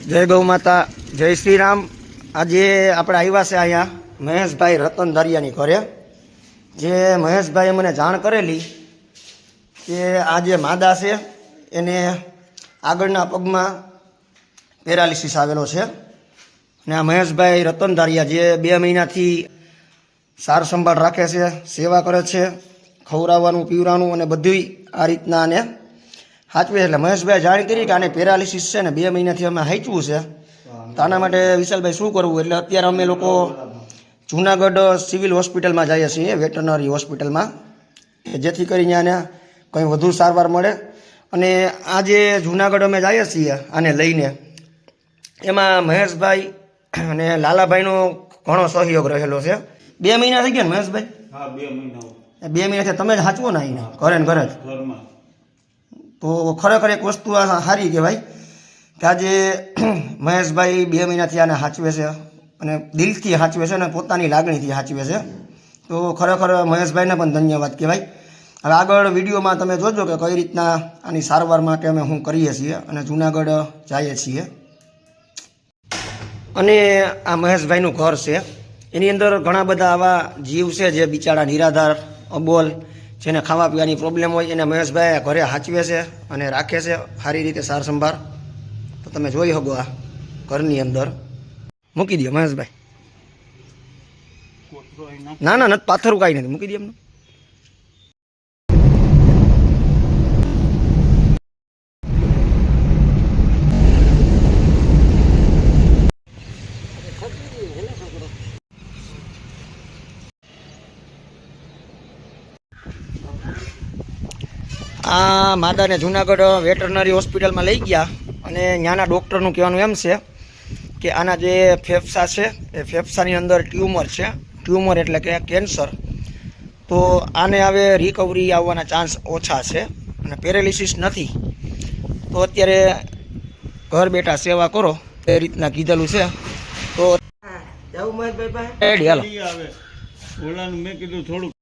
જય ગૌ માતા, જય શ્રી રામ આજે આપણે આવ્યા છે અહીંયા મહેશભાઈ રતન દરિયાની ઘરે. જે મહેશભાઈએ મને જાણ કરેલી કે આ જે માદા છે, એને આગળના પગમાં પેરાલિસિસ આવેલો છે. અને આ મહેશભાઈ રતન ધારિયા જે બે મહિનાથી સાર સંભાળ રાખે છે, સેવા કરે છે, ખવડાવવાનું, પીવડાવવાનું અને બધુંય આ રીતના આને સાચવે એટલે મહેશભાઈ જાણ કરી કે આને પેરાલિસિસ છે ને બે મહિનાથી અમે હાંચવું છે. તો આના માટે વિશાલભાઈ શું કરવું? એટલે અત્યારે અમે લોકો જુનાગઢ સિવિલ હોસ્પિટલમાં જઈએ છીએ વેટરનરી હોસ્પિટલમાં જેથી કરીને આને કંઈ વધુ સારવાર મળે. અને આ જે જુનાગઢ અમે જઈએ છીએ આને લઈને. એમાં મહેશભાઈ અને લાલાભાઈનો ઘણો સહયોગ રહેલો છે. બે મહિના થઈ ગયા ને મહેશભાઈ? હા બે મહિના બે મહિનાથી તમે જ સાચવો ને અહીંયા ઘરે ને ઘરે જ? ઘરમાં. તો ખરેખર એક વસ્તુ આ સારી કહેવાય કે આજે મહેશભાઈ બે મહિનાથી આને સાચવે છે અને દિલથી સાચવે છે અને પોતાની લાગણીથી સાચવે છે. તો ખરેખર મહેશભાઈને પણ ધન્યવાદ કહેવાય. હવે આગળ વિડીયોમાં તમે જોજો કે કઈ રીતના આની સારવાર માટે અમે શું કરીએ છીએ અને જુનાગઢ જઈએ છીએ. અને આ મહેશભાઈનું ઘર છે. એની અંદર ઘણા બધા આવા જીવ છે જે બિચારા નિરાધાર, અબોલ જેને ખાવા પીવાની પ્રોબ્લેમ હોય એને મહેશભાઈ ઘરે હાચવે છે અને રાખે છે સારી રીતે સાર સંભાળ તો તમે જોઈ શકો આ ઘરની અંદર. મૂકી દો મહેશભાઈ. ના ના નથી પાથરું કાંઈ નથી. મૂકી દો એમનું. આ માદાને જુનાગઢ વેટરનરી હોસ્પિટલમાં લઈ ગયા અને ત્યાંના ડૉક્ટરનું કહેવાનું એમ છે કે આના જે ફેફસા છે એ ફેફસાની અંદર ટ્યુમર છે. ટ્યુમર એટલે કે કેન્સર. તો આને હવે રિકવરી આવવાના ચાન્સ ઓછા છે અને પેરેલિસિસ નથી. તો અત્યારે ઘર બેઠા સેવા કરો એ રીતના કીધેલું છે. તો ઓલાનું મેં કીધું થોડુંક